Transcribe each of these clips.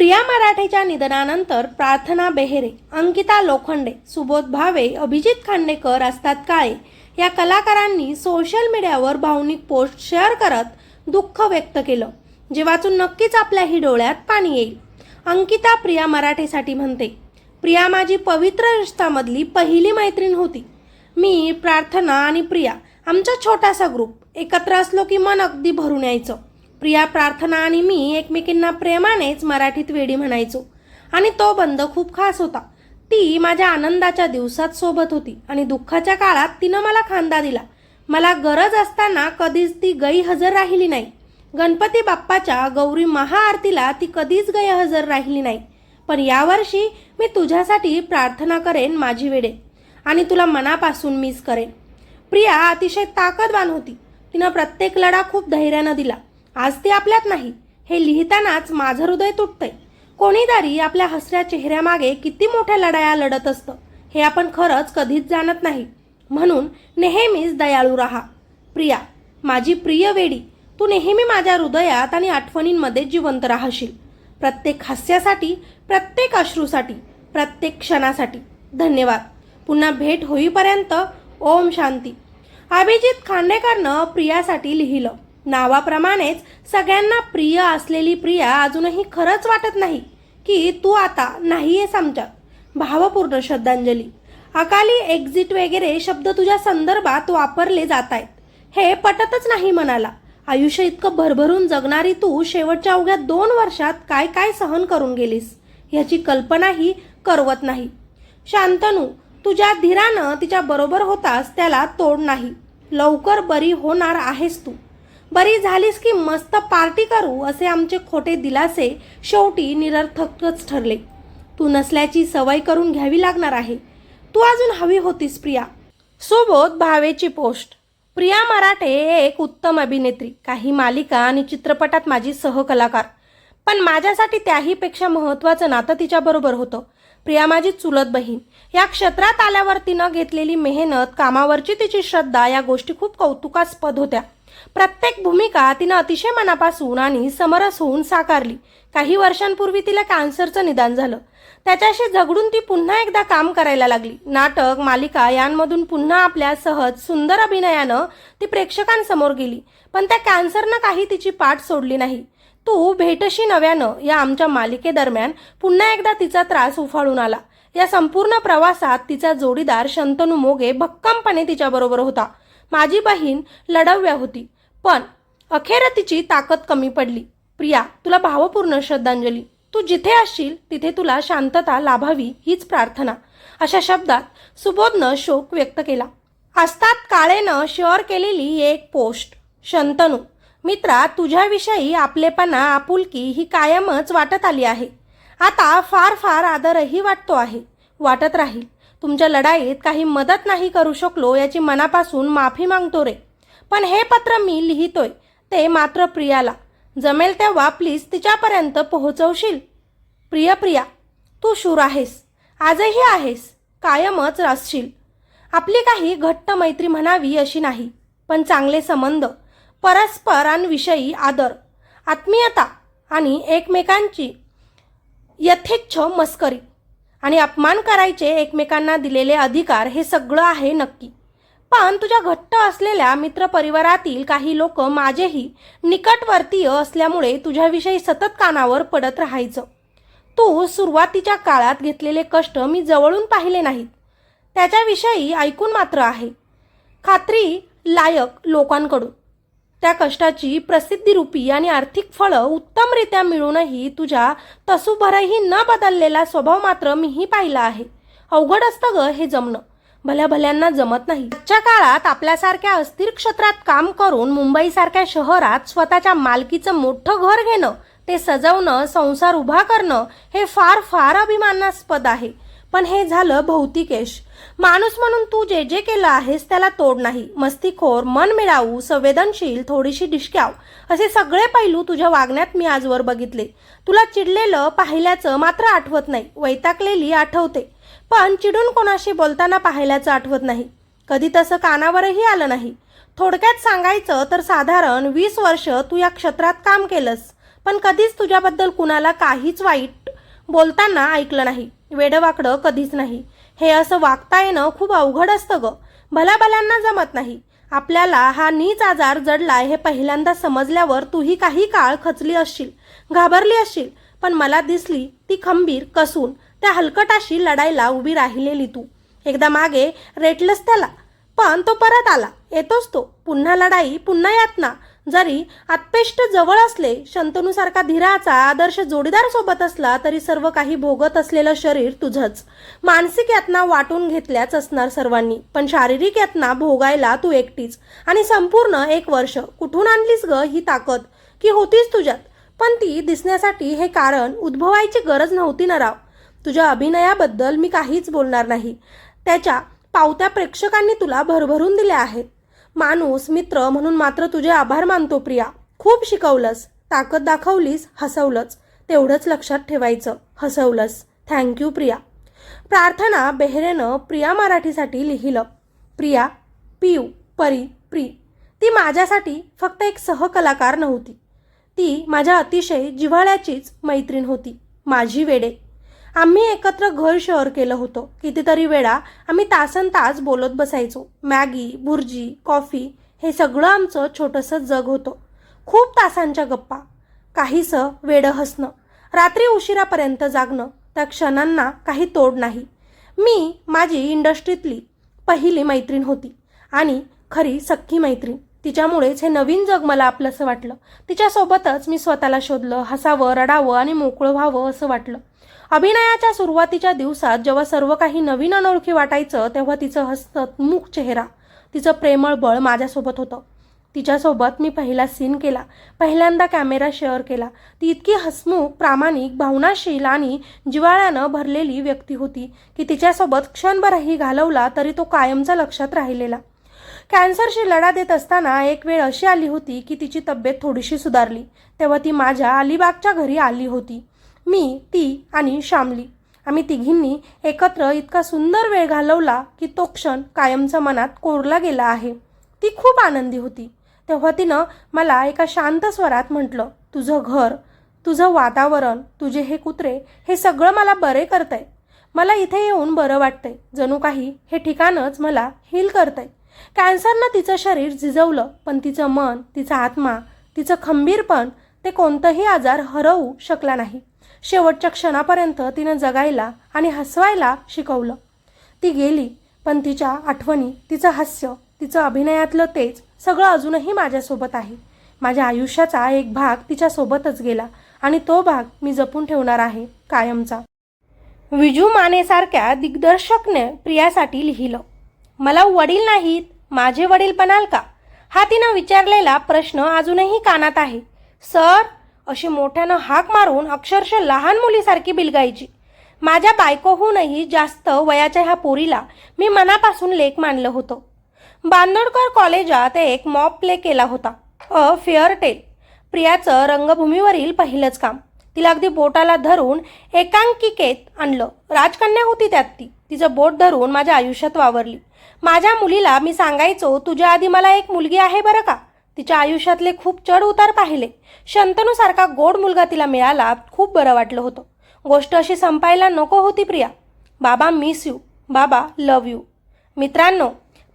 प्रिया मराठेच्या निधनानंतर प्रार्थना बेहेरे अंकिता लोखंडे सुबोध भावे अभिजित खांडेकर असतात काळे. या कलाकारांनी सोशल मीडियावर भावनिक पोस्ट शेअर करत दुःख व्यक्त केलं. जे वाचून नक्कीच आपल्याही डोळ्यात पाणी येईल. अंकिता प्रिया मराठेसाठी म्हणते प्रिया माझी पवित्र रिश्तामधली पहिली मैत्रीण होती. मी प्रार्थना आणि प्रिया आमचा छोटासा ग्रुप एकत्र असलो की मन अगदी भरून यायचं. प्रिया प्रार्थना आणि मी एकमेकींना प्रेमानेच मराठीत वेडी म्हणायचो. आणि तो बंद खूप खास होता. ती माझ्या आनंदाच्या दिवसात सोबत होती आणि दुःखाच्या काळात तिनं मला खांदा दिला. मला गरज असताना कधीच ती गैरहजर राहिली नाही. गणपती बाप्पाच्या गौरी महाआरतीला ती कधीच गैरहजर राहिली नाही. पण यावर्षी मी तुझ्यासाठी प्रार्थना करेन माझी वेडे आणि तुला मनापासून मिस करेन. प्रिया अतिशय ताकदवान होती. तिनं प्रत्येक लढा खूप धैर्यानं दिला. आज ते आपल्यात नाही. हे लिहितानाच माझं हृदय तुटतंय. कोणीदारी आपल्या हसऱ्या चेहऱ्यामागे किती मोठ्या लढाया लढत असतं हे आपण खरंच कधीच जाणत नाही. म्हणून नेहमीच दयाळू राहा. प्रिया माझी प्रिय वेडी तू नेहमी माझ्या हृदयात आणि आठवणींमध्ये जिवंत राहशील. प्रत्येक हास्यासाठी प्रत्येक अश्रूसाठी प्रत्येक क्षणासाठी. धन्यवाद. पुन्हा भेट होईपर्यंत ओम शांती. अभिजित खांडेकरनं प्रियासाठी लिहिलं. नावाप्रमाणेच सगळ्यांना प्रिय असलेली प्रिया अजूनही खरंच वाटत नाही की तू आता नाहीयेस आमच्यात भावपूर्ण श्रद्धांजली. अकाली एक्झिट वगैरे शब्द तुझ्या संदर्भात वापरले जात आहेत हे पटतच नाही मनाला. आयुष्य इतकं भरभरून जगणारी तू शेवटच्या अवघ्या दोन वर्षात काय काय सहन करून गेलीस ह्याची कल्पनाही करवत नाही. शांतनू तुझ्या धीरानं तिच्या बरोबर होतास त्याला तोड नाही. लवकर बरी होणार आहेस तू. बरी झालीस की मस्त पार्टी करू असे आमचे खोटे दिलासे शेवटी निरर्थकच ठरले. तू नसल्याची सवय करून घ्यावी लागणार आहे. तू अजून हवी होतीस प्रिया. सुबोध भावेची पोस्ट. प्रिया मराठे एक उत्तम अभिनेत्री काही मालिका आणि चित्रपटात माझी सहकलाकार. पण माझ्यासाठी त्याहीपेक्षा महत्त्वाचं नातं तिच्याबरोबर होतं. प्रिया माझी चुलत बहीण. या क्षेत्रात आल्यावर तिनं घेतलेली मेहनत कामावरची तिची श्रद्धा या गोष्टी खूप कौतुकास्पद होत्या. प्रत्येक भूमिका तिनं अतिशय मनापासून आणि समरस होऊन साकारली. काही वर्षांपूर्वी तिला कॅन्सरचं निदान झालं. त्याच्याशी झगडून ती पुन्हा एकदा काम करायला लागली. नाटक मालिका यांमधून पुन्हा आपल्या सहज सुंदर अभिनयानं ती प्रेक्षकांसमोर गेली. पण त्या कॅन्सरनं काही तिची पाठ सोडली नाही. तू भेटशी नव्यानं या आमच्या मालिकेदरम्यान पुन्हा एकदा तिचा त्रास उफाळून आला. या संपूर्ण प्रवासात तिचा जोडीदार शंतनू मोगे भक्कमपणे तिच्याबरोबर होता. माझी बहीण लढव्या होती. पण अखेर तिची ताकद कमी पडली. प्रिया तुला भावपूर्ण श्रद्धांजली. तू जिथे असशील तिथे तुला शांतता लाभावी हीच प्रार्थना. अशा शब्दात सुबोधनं शोक व्यक्त केला. असतात काळेनं शेअर केलेली एक पोस्ट शंतनू मित्रा तुझ्याविषयी आपलेपणा आपुलकी ही कायमच वाटत आली आहे. आता फार फार आदरही वाटतो आहे. वाटत राहील. तुमच्या लढाईत काही मदत नाही करू शकलो याची मनापासून माफी मागतो रे. पण हे पत्र मी लिहितोय ते मात्र प्रियाला. जमेल तेव्हा प्लीज तिच्यापर्यंत पोहोचवशील. प्रिय प्रिया तू शूर आहेस. आजही आहेस. कायमच असशील आपली काही घट्ट मैत्री म्हणावी अशी नाही पण चांगले संबंध परस्परांविषयी आदर आत्मीयता आणि एकमेकांची यथेच्छ मस्करी. आणि अपमान करायचे एकमेकांना दिलेले अधिकार हे सगळं आहे नक्की. पण तुझ्या घट्ट असलेल्या मित्रपरिवारातील काही लोक माझेही निकटवर्तीय असल्यामुळे तुझ्याविषयी सतत कानावर पडत राहायचं. तू सुरुवातीच्या काळात घेतलेले कष्ट मी जवळून पाहिले नाहीत. त्याच्याविषयी ऐकून मात्र आहे. खात्री लायक लोकांकडून. त्या कष्टाची प्रसिद्धीरूपी आणि आर्थिक फळं उत्तमरित्या मिळूनही तुझ्या तसूभरही न बदललेला स्वभाव मात्र मीही पाहिला आहे. अवघड असतं ग हे जमणं. भल्या भल्यांना जमत नाही. आजच्या काळात आपल्यासारख्या अस्थिर क्षेत्रात काम करून मुंबईसारख्या शहरात स्वतःच्या मालकीचं मोठं घर घेणं ते सजवणं संसार उभा करणं हे फार फार अभिमानास्पद आहे. पण हे झालं भौतिक यश माणूस म्हणून तू जे जे केलं आहेस त्याला तोड नाही. मस्तीखोर मन मिळावू संवेदनशील थोडीशी डिशक्याव असे सगळे पैलू तुझ्या वागण्यात मी आजवर बघितले. तुला चिडलेलं पाहिल्याचं मात्र आठवत नाही. वैतागलेली आठवते. पण चिडून कोणाशी बोलताना पाहिल्याचं आठवत नाही. कधी तसं कानावरही आलं नाही. थोडक्यात सांगायचं तर साधारण वीस वर्ष तू या क्षेत्रात काम केलंस. पण कधीच तुझ्याबद्दल कुणाला काहीच वाईट बोलताना ऐकलं नाही. वेडवाकडं कधीच नाही. हे असं वागता येणं खूप अवघड असतं ग. भलाभल्यांना जमत नाही. आपल्याला हा नीच आजार जडलाय हे पहिल्यांदा समजल्यावर तूही काही काळ खचली असशील घाबरली असशील. पण मला दिसली ती खंबीर कसून त्या हलकटाशी लढायला उभी राहिलेली तू. एकदा मागे रेटलस त्याला. पण तो परत आला. येतोच तो. पुन्हा लढाई पुन्हा यातना. जरी आत्पेष्ट जवळ असले शंतनूसारखा धीराचा आदर्श जोडीदार सोबत असला तरी सर्व काही भोगत असलेलं शरीर तुझंच. मानसिक यातना वाटून घेतल्याच असणार सर्वांनी पण शारीरिक यातना भोगायला तू एकटीच. आणि संपूर्ण एक वर्ष कुठून आणलीस ग ही ताकद? की होतीच तुझ्यात? पण ती दिसण्यासाठी हे कारण उद्भवायची गरज नव्हती ना राव. तुझ्या अभिनयाबद्दल मी काहीच बोलणार नाही. त्याच्या पावत्या प्रेक्षकांनी तुला भरभरून दिल्या आहेत. माणूस मित्र म्हणून मात्र तुझे आभार मानतो प्रिया. खूप शिकवलंस. ताकद दाखवलीस हसवलंच तेवढंच लक्षात ठेवायचं. हसवलंस. Thank you Priya. प्रार्थना बेहरेनं प्रिया मराठीसाठी लिहिलं. प्रिया पियू परी प्री. ती माझ्यासाठी फक्त एक सहकलाकार नव्हती. ती माझ्या अतिशय जिव्हाळ्याचीच मैत्रीण होती. माझी वेडे. आम्ही एकत्र घर शेअर केलं होतं. कितीतरी वेळा आम्ही तासन तास बोलत बसायचो. मॅगी भुर्जी कॉफी हे सगळं आमचं छोटंसं जग होतं. खूप तासांच्या गप्पा. काहीसं वेडं हसणं. रात्री उशिरापर्यंत जागणं. त्या क्षणांना काही तोड नाही. मी माझी इंडस्ट्रीतली पहिली मैत्रीण होती आणि खरी सख्खी मैत्रीण. तिच्यामुळेच हे नवीन जग मला आपलंसं वाटलं. तिच्यासोबतच मी स्वतःला शोधलं हसावं रडावं आणि मोकळं व्हावं असं वाटलं. अभिनयाच्या सुरुवातीच्या दिवसात जेव्हा सर्व काही नवीन अनोळखी वाटायचं तेव्हा तिचं हस्तमुख चेहरा तिचं प्रेमळ बळ माझ्यासोबत होतं. तिच्यासोबत मी पहिला सीन केला. पहिल्यांदा कॅमेरा शेअर केला. ती इतकी हसमुख प्रामाणिक भावनाशील आणि जिवाळ्यानं भरलेली व्यक्ती होती की तिच्यासोबत क्षणभरही घालवला तरी तो कायमचा लक्षात राहिलेला. कॅन्सरशी लढा देत असताना एक वेळ अशी आली होती की तिची तब्येत थोडीशी सुधारली. तेव्हा ती माझ्या अलिबागच्या घरी आली होती. मी ती आणि श्यामली. आम्ही तिघींनी एकत्र इतका सुंदर वेळ घालवला की तो क्षण कायमचा मनात कोरला गेला आहे. ती खूप आनंदी होती. तेव्हा तिनं मला एका शांत स्वरात म्हटलं तुझं घर तुझं वातावरण तुझे हे कुत्रे हे सगळं मला बरे करतंय. मला इथे येऊन बरं वाटतंय. जणू काही हे ठिकाणच मला हील करतंय. कॅन्सरनं तिचं शरीर झिजवलं पण तिचं मन तिचा आत्मा तिचं खंबीरपण ते कोणतंही आजार हरवू शकला नाही. शेवटच्या क्षणापर्यंत तिनं जगायला आणि हसवायला शिकवलं. ती गेली पण तिच्या आठवणी तिचं हास्य तिचं अभिनयातलं तेज सगळं अजूनही माझ्यासोबत आहे. माझ्या आयुष्याचा एक भाग तिच्यासोबतच गेला आणि तो भाग मी जपून ठेवणार आहे कायमचा. विजू मानेसारख्या दिग्दर्शकने प्रियासाठी लिहिलं मला वडील नाहीत माझे वडील बनाल का? हा तिनं विचारलेला प्रश्न अजूनही कानात आहे. सर अशी मोठ्यानं हाक मारून अक्षरशः लहान मुलीसारखी बिलगायची. माझ्या बायकोहूनही जास्त वयाच्या ह्या पोरीला मी मनापासून लेख मानलं होतं. बांदोडकर कॉलेजात एक मॉप प्ले केला होता. अ फेअर टेल. प्रियाचं रंगभूमीवरील पहिलंच काम. तिला अगदी बोटाला धरून एकांकिकेत आणलं. राजकन्या होती त्यात ती. तिचं बोट धरून माझ्या आयुष्यात वावरली. माझ्या मुलीला मी सांगायचो तुझ्या आधी मला एक मुलगी आहे बरं का? तिच्या आयुष्यातले खूप चढ उतार पाहिले. शंतनूसारखा गोड मुलगा तिला मिळाला खूप बरं वाटलं होतं. गोष्ट अशी संपायला नको होती प्रिया. बाबा मिस यू बाबा लव यू मित्रांनो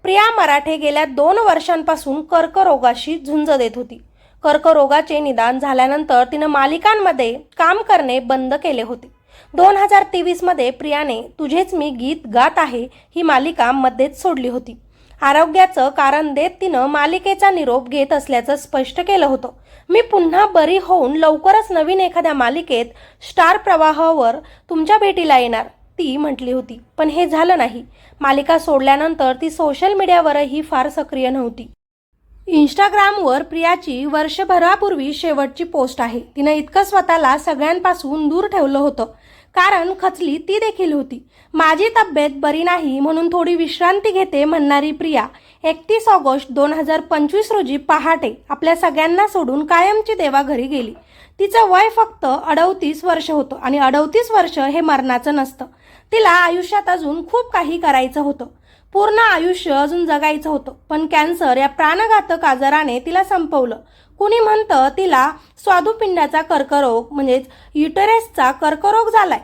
प्रिया मराठे गेल्या दोन वर्षांपासून कर्करोगाशी झुंज देत होती. कर्करोगाचे निदान झाल्यानंतर तिनं मालिकांमध्ये काम करणे बंद केले होते. दोन हजार तेवीसमध्ये प्रियाने तुझेच मी गीत गात आहे ही मालिका मध्येच सोडली होती. आरोग्याचं कारण देत तिनं मालिकेचा निरोप घेत असल्याचं स्पष्ट केलं होतं. मी पुन्हा बरी होऊन लवकरच नवीन एखाद्या मालिकेत स्टार प्रवाहावर तुमच्या भेटीला येणार ती म्हटली होती. पण हे झालं नाही. मालिका सोडल्यानंतर ती सोशल मीडियावरही फार सक्रिय नव्हती. इंस्टाग्रामवर प्रियाची वर्षभरापूर्वी शेवटची पोस्ट आहे. तिनं इतकं स्वतःला सगळ्यांपासून दूर ठेवलं होतं. कारण खचली ती देखील होती. माझी तब्येत बरी नाही म्हणून थोडी विश्रांती घेते म्हणणारी प्रिया. एकतीस ऑगस्ट दोन हजार पंचवीस रोजी पहाटे आपल्या सगळ्यांना सोडून कायमची देवा घरी गेली. तिचं वय फक्त अडवतीस वर्ष होतं आणि अडवतीस वर्ष हे मरणाचं नसतं. तिला आयुष्यात अजून खूप काही करायचं होतं. पूर्ण आयुष्य अजून जगायचं होतं. पण कॅन्सर या प्राणघातक आजाराने तिला संपवलं. कुणी म्हणतं तिला स्वादुपिंडाचा कर्करोग म्हणजेच युटरेसचा कर्करोग झालाय.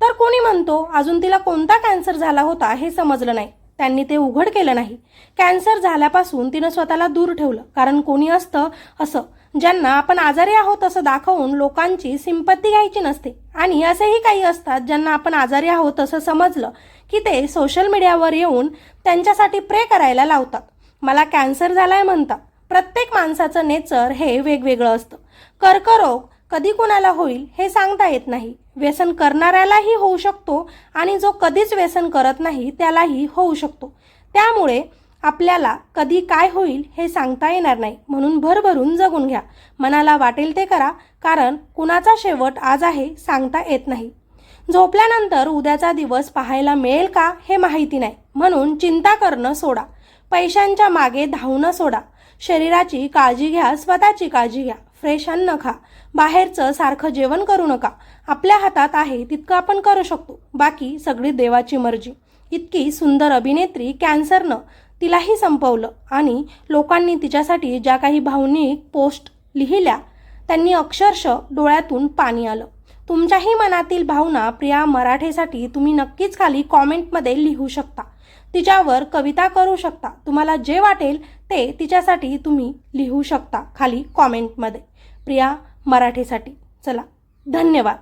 तर कोणी म्हणतो अजून तिला कोणता कॅन्सर झाला होता हे समजलं नाही. त्यांनी ते उघड केलं नाही. कॅन्सर झाल्यापासून तिनं स्वतःला दूर ठेवलं. कारण कोणी असतं असं ज्यांना आपण आजारी आहोत असं दाखवून लोकांची सिंपत्ती घ्यायची नसते. आणि असेही काही असतात ज्यांना आपण आजारी आहोत असं समजलं की ते सोशल मीडियावर येऊन त्यांच्यासाठी प्रे करायला लावतात. मला कॅन्सर झालाय म्हणतात. प्रत्येक माणसाचं नेचर हे वेगवेगळं असतं. कर्करोग कधी कुणाला होईल हे सांगता येत नाही. व्यसन करणाऱ्यालाही होऊ शकतो आणि जो कधीच व्यसन करत नाही त्यालाही होऊ शकतो. त्यामुळे आपल्याला कधी काय होईल हे सांगता येणार नाही. म्हणून भरभरून जगून घ्या. मनाला वाटेल ते करा कारण कुणाचा शेवट आज आहे सांगता येत नाही. झोपल्यानंतर उद्याचा दिवस पाहायला मिळेल का हे माहिती नाही. म्हणून चिंता करणं सोडा. पैशांच्या मागे धावणं सोडा. शरीराची काळजी घ्या स्वतःची काळजी घ्या. फ्रेश अन्न खा. बाहेरचं सारखं जेवण करू नका. आपल्या हातात आहे तितकं आपण करू शकतो. बाकी सगळी देवाची मर्जी. इतकी सुंदर अभिनेत्री कॅन्सरनं तिलाही संपवलं आणि लोकांनी तिच्यासाठी ज्या काही भावनिक पोस्ट लिहिल्या त्यांनी अक्षरशः डोळ्यातून पाणी आलं. तुमच्याही मनातील भावना प्रिया मराठेसाठी तुम्ही नक्कीच खाली कॉमेंटमध्ये लिहू शकता. तिच्यावर कविता करू शकता. तुम्हाला जे वाटेल ते तिच्यासाठी तुम्ही लिहू शकता खाली कॉमेंटमध्ये प्रिया मराठीसाठी. चला धन्यवाद.